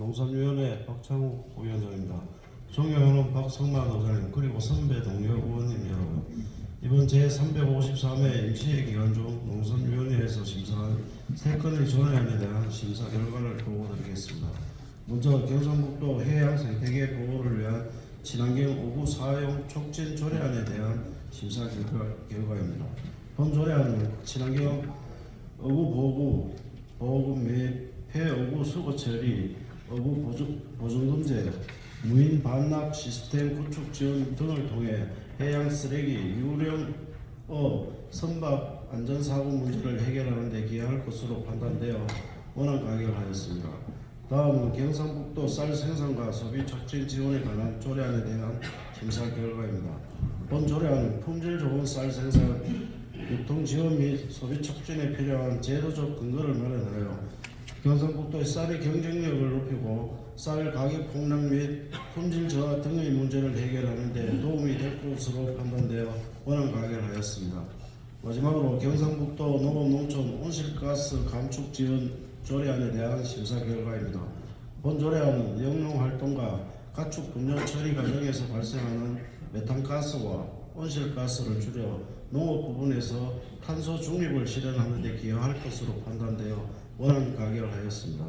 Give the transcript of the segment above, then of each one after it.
농산위원회 박창욱 위원장입니다. 존경하는 박성만 의장님 그리고 선배 동료 의원님 여러분 이번 제353회 임시회 기간 중 농산위원회에서 심사한 세 건의 조례안에 대한 심사 결과를 보고드리겠습니다. 먼저 경상북도 해양 생태계 보호를 위한 친환경 오구 사용 촉진 조례안에 대한 심사 결과, 결과입니다. 본 조례안은 친환경 어구 보고 보호금 및 폐어구 수거 처리, 어구 보존, 보존금제, 무인 반납 시스템 구축 지원 등을 통해 해양 쓰레기 유령어 선박 안전사고 문제를 해결하는 데 기여할 것으로 판단되어 원안 가결하였습니다. 다음은 경상북도 쌀 생산과 소비 촉진 지원에 관한 조례안에 대한 심사 결과입니다. 본 조례안은 품질 좋은 쌀 생산, 유통 지원 및 소비 촉진에 필요한 제도적 근거를 마련하여 경상북도의 쌀의 경쟁력을 높이고 쌀 가격 폭락 및 품질 저하 등의 문제를 해결하는 데 도움이 될 것으로 판단되어 원안 가결하였습니다. 마지막으로 경상북도 농업농촌 온실가스 감축 지원 조례안에 대한 심사 결과입니다. 본 조례안은 영농활동과 가축 분뇨 처리 과정에서 발생하는 메탄가스와 온실가스를 줄여 농업 부분에서 탄소 중립을 실현하는 데 기여할 것으로 판단되어 원안 가결 하였습니다.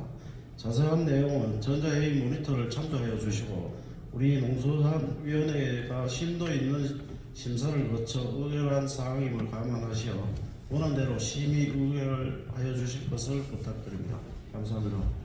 자세한 내용은 전자회의 모니터를 참조하여 주시고 우리 농수산위원회가 심도 있는 심사를 거쳐 의결한 사항임을 감안하시어 원안대로 심의 의결하여 주실 것을 부탁드립니다. 감사합니다.